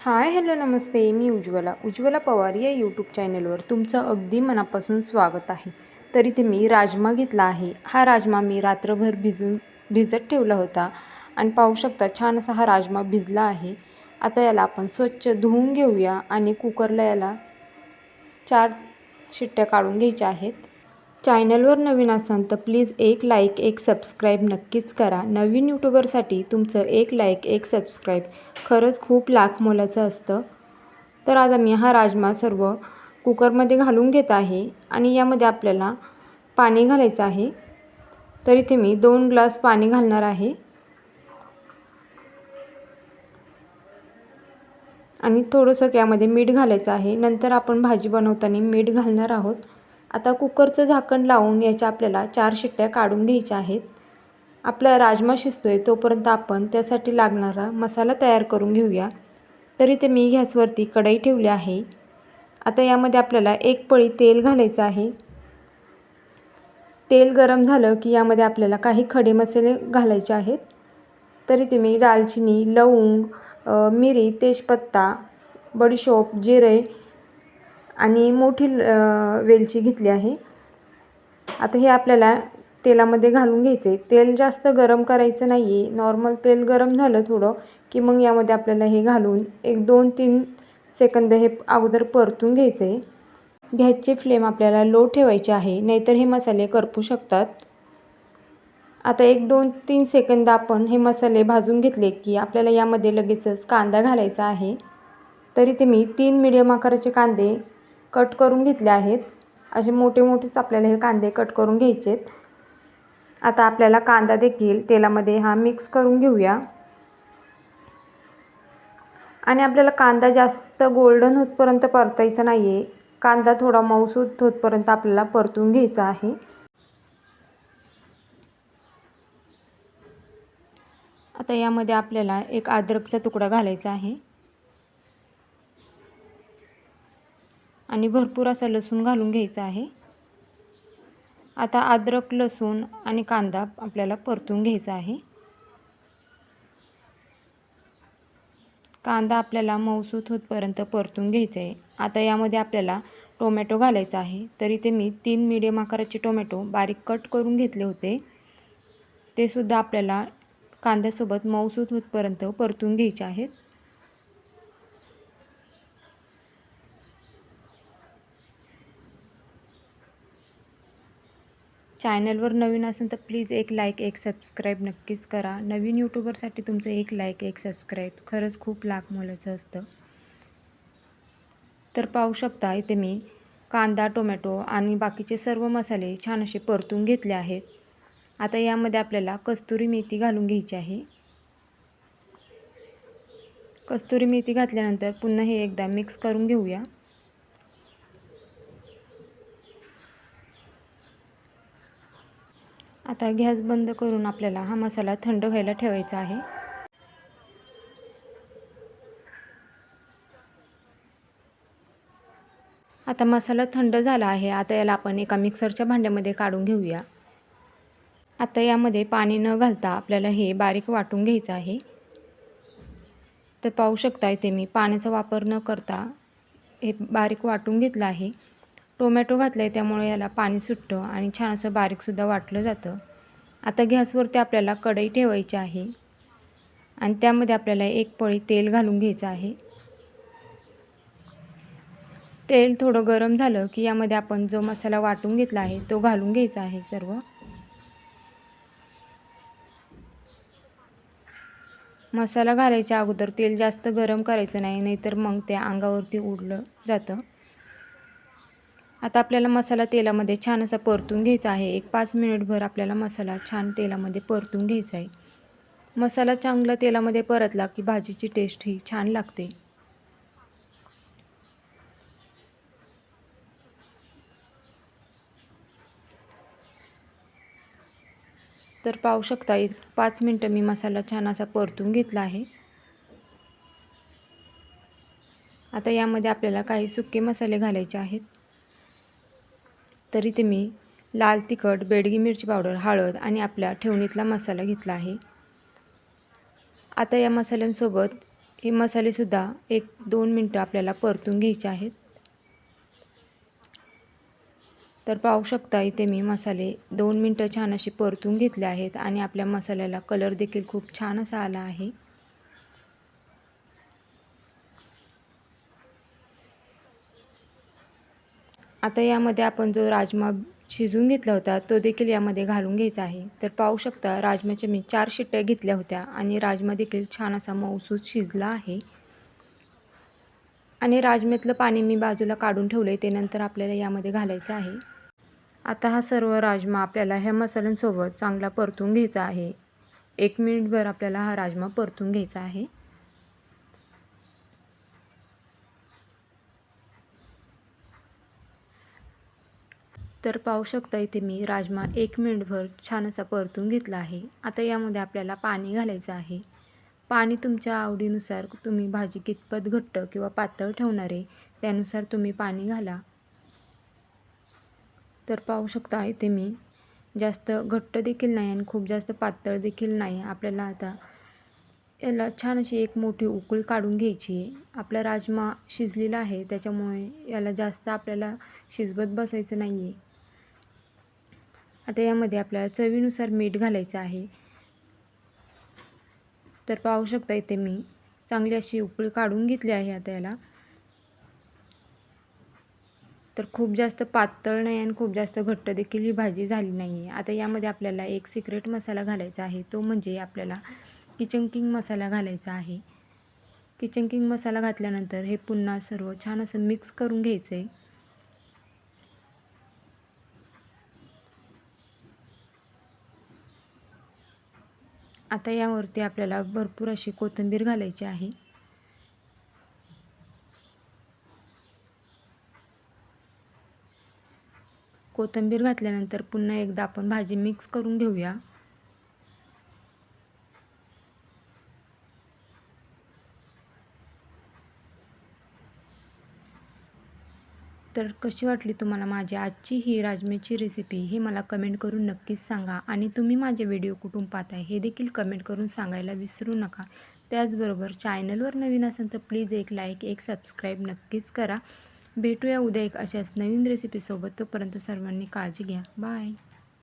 हाय hello नमस्ते. मी उज्ज्वला. उज्ज्वला पवार या यूट्यूब चॅनलवर तुमचं अगदी मनापासून स्वागत आहे. तर इथे मी राजमा घेतला आहे. हा राजमा मी रात्रभर भिजून भिजत ठेवला होता. आणि पाहू शकता छान असा हा राजमा भिजला आहे. आता याला आपण स्वच्छ धुवून घेऊया आणि कुकरला याला चार शिट्ट्या काढून घ्यायच्या आहेत. चॅनलवर नवीन असाल तर प्लीज एक लाईक एक सबस्क्राईब नक्कीच करा. नवीन यूट्यूबरसाठी तुमचं एक लाईक एक सबस्क्राईब खरंच खूप लाख मोलाचं असतं. तर आता मी हा राजमा सर्व कुकरमध्ये घालून घेत आहे आणि यामध्ये आपल्याला पाणी घालायचं आहे. तर इथे मी दोन ग्लास पाणी घालणार आहे. आणि थोडंसं यामध्ये मीठ घालायचं आहे. नंतर आपण भाजी बनवताना मीठ घालणार आहोत. आता कुकरचं झाकण लावून याच्या आपल्याला चार शिट्ट्या काढून घ्यायच्या आहेत. आपला राजमा शिजतो आहे तोपर्यंत आपण त्यासाठी लागणारा मसाला तयार करून घेऊया. तरी ते मी गॅसवरती कढई ठेवली आहे. आता यामध्ये आपल्याला एक पळी तेल घालायचं आहे. तेल गरम झालं की यामध्ये आपल्याला काही खडे मसाले घालायचे आहेत. तरी ते मी दालचिनी लवंग मिरी तेजपत्ता बडीशोप जिरे आणि मोठी वेलची घेतली आहे. आता हे आपल्याला तेलामध्ये घालून घ्यायचे तेल जास्त गरम करायचं नाही आहे नॉर्मल तेल गरम झालं थोडं की मग यामध्ये आपल्याला हे घालून एक दोन तीन सेकंद हे अगोदर परतून घ्यायचे आहे गॅसची फ्लेम आपल्याला लो ठेवायची आहे. नाहीतर हे मसाले करपू शकतात. आता एक दोन तीन सेकंद आपण हे मसाले भाजून घेतले की आपल्याला यामध्ये लगेचच कांदा घालायचा आहे. तरी ते मी तीन मिडियम आकाराचे कांदे कट करून घेतले आहेत. असे मोठे मोठेच आपल्याला हे कांदे कट करून घ्यायचे आहेत आता आपल्याला कांदा देखील तेलामध्ये हा मिक्स करून घेऊया. आणि आपल्याला कांदा जास्त गोल्डन होतपर्यंत परतायचा नाही आहे कांदा थोडा मऊसूत होतपर्यंत आपल्याला परतून घ्यायचा आहे. आता यामध्ये आपल्याला एक अद्रकचा तुकडा घालायचा आहे. आणि भरपूर असा लसूण घालून घ्यायचा आहे. आता अद्रक लसूण आणि कांदा आपल्याला परतून घ्यायचा आहे. कांदा आपल्याला मऊसूत होतपर्यंत परतून घ्यायचा आहे. आता यामध्ये आपल्याला टोमॅटो घालायचा आहे. तरी ते मी तीन मीडियम आकाराचे टोमॅटो बारीक कट करून घेतले होते. ते सुद्धा आपल्याला कांद्यासोबत मऊसूत होतपर्यंत परतून घ्यायचे आहेत. चॅनलवर नवीन असेल तर प्लीज एक लाईक एक सबस्क्राईब नक्कीच करा. नवीन यूट्यूबरसाठी तुमचं एक लाईक एक सबस्क्राईब. खरंच खूप लाख मोलाचं असतं. तर पाहू शकता इथे मी कांदा टोमॅटो आणि बाकीचे सर्व मसाले छान असे परतून घेतले आहेत. आता यामध्ये आपल्याला कस्तुरी मेथी घालून घ्यायची आहे. कस्तुरी मेथी घातल्यानंतर पुन्हा हे एकदा मिक्स करून घेऊया. आता गॅस बंद करून आपल्याला हा मसाला थंड व्हायला ठेवायचा आहे. आता मसाला थंड झाला आहे. आता याला आपण एका मिक्सरच्या भांड्यामध्ये काढून घेऊया. आता यामध्ये पाणी न घालता आपल्याला हे बारीक वाटून घ्यायचं आहे. तर पाहू शकता इथे मी पाण्याचा वापर न करता हे बारीक वाटून घेतलं आहे. टोमॅटो घातलं आहे त्यामुळे याला पाणी सुटतं आणि छान असं बारीकसुद्धा वाटलं जातं. आता गॅसवरती आपल्याला कढई ठेवायची आहे आणि त्यामध्ये आपल्याला एक पळी तेल घालून घ्यायचं आहे. तेल थोडं गरम झालं की यामध्ये आपण जो मसाला वाटून घेतला आहे तो घालून घ्यायचा आहे सर्व. मसाला घालायच्या अगोदर तेल जास्त गरम करायचं नाही नाहीतर मग ते अंगावरती उडलं जातं. आता आपल्याला मसाला तेलामध्ये छान असा परतून घ्यायचा आहे. एक पाच मिनिटभर आपल्याला मसाला छान तेलामध्ये परतून घ्यायचा आहे. मसाला चांगला तेलामध्ये परतला की भाजीची टेस्ट ही छान लागते. तर पाहू शकता एक पाच मिनटं मी मसाला छान असा परतून घेतला आहे. आता यामध्ये आपल्याला काही सुके मसाले घालायचे आहेत. तरी ते मी लाल तिखट बेडगी मिरची पावडर हळद आणि आपल्या ठेवणीतला मसाला घेतला आहे. आता या मसाल्यांसोबत हे मसालेसुद्धा एक दोन मिनटं आपल्याला परतून घ्यायचे आहेत. तर पाहू शकता इथे मी मसाले दोन मिनटं छान असे परतून घेतले आहेत आणि आपल्या मसाल्याला कलर देखील खूप छान असा आला आहे. आता यामध्ये आपण जो राजमा शिजवून घेतला होता तो देखील यामध्ये घालून घ्यायचा आहे. तर पाहू शकता राजमाच्या मी चार शिट्ट्या घेतल्या होत्या आणि राजमा देखील छान असा मऊसूस शिजला आहे. आणि राजम्यातलं पाणी मी बाजूला काढून ठेवलं आहे ते नंतर आपल्याला यामध्ये घालायचं आहे. आता हा सर्व राजमा आपल्याला ह्या मसाल्यांसोबत चांगला परतून घ्यायचा आहे. एक मिनिटभर आपल्याला हा राजमा परतून घ्यायचा आहे. तर पाहू शकता इथे मी राजमा एक मिनिटभर छान असा परतून घेतला आहे. आता यामध्ये आपल्याला पाणी घालायचं आहे. पाणी तुमच्या आवडीनुसार तुम्ही भाजी कितपत घट्ट किंवा पातळ ठेवणार आहे त्यानुसार तुम्ही पाणी घाला. तर पाहू शकता इथे मी जास्त घट्ट देखील नाही आणि खूप जास्त पातळ देखील नाही. आपल्याला आता याला छान अशी एक मोठी उकळी काढून घ्यायची आहे. आपला राजमा शिजलेला आहे त्याच्यामुळे याला जास्त आपल्याला शिजवत बसायचं नाही आहे आता यामध्ये आपल्याला चवीनुसार मीठ घालायचं आहे. तर पाहू शकता इथे मी चांगली अशी उकळी काढून घेतली आहे आता याला. तर खूप जास्त पातळ नाही आणि खूप जास्त घट्ट देखील ही भाजी झाली नाही आहे आता यामध्ये आपल्याला एक सिक्रेट मसाला घालायचा आहे. तो म्हणजे आपल्याला किचन किंग मसाला घालायचा आहे. किचन किंग मसाला घातल्यानंतर हे पुन्हा सर्व छान असं मिक्स करून घ्यायचं आहे आता यावरती आपल्याला भरपूर अशी कोथिंबीर घालायची आहे. कोथिंबीर घातल्यानंतर पुन्हा एकदा आपण भाजी मिक्स करून घेऊया. तर कशी वाटली तुम्हाला माझी आजची ही राजमेची रेसिपी हे मला कमेंट करून नक्कीच सांगा. आणि तुम्ही माझे व्हिडिओ कुठून पाहताय हे देखील कमेंट करून सांगायला विसरू नका. त्याचबरोबर चॅनलवर नवीन असेल तर प्लीज एक लाईक एक सबस्क्राईब नक्कीच करा. भेटूया उद्या एक अशाच नवीन रेसिपीसोबत तोपर्यंत सर्वांनी काळजी घ्या. बाय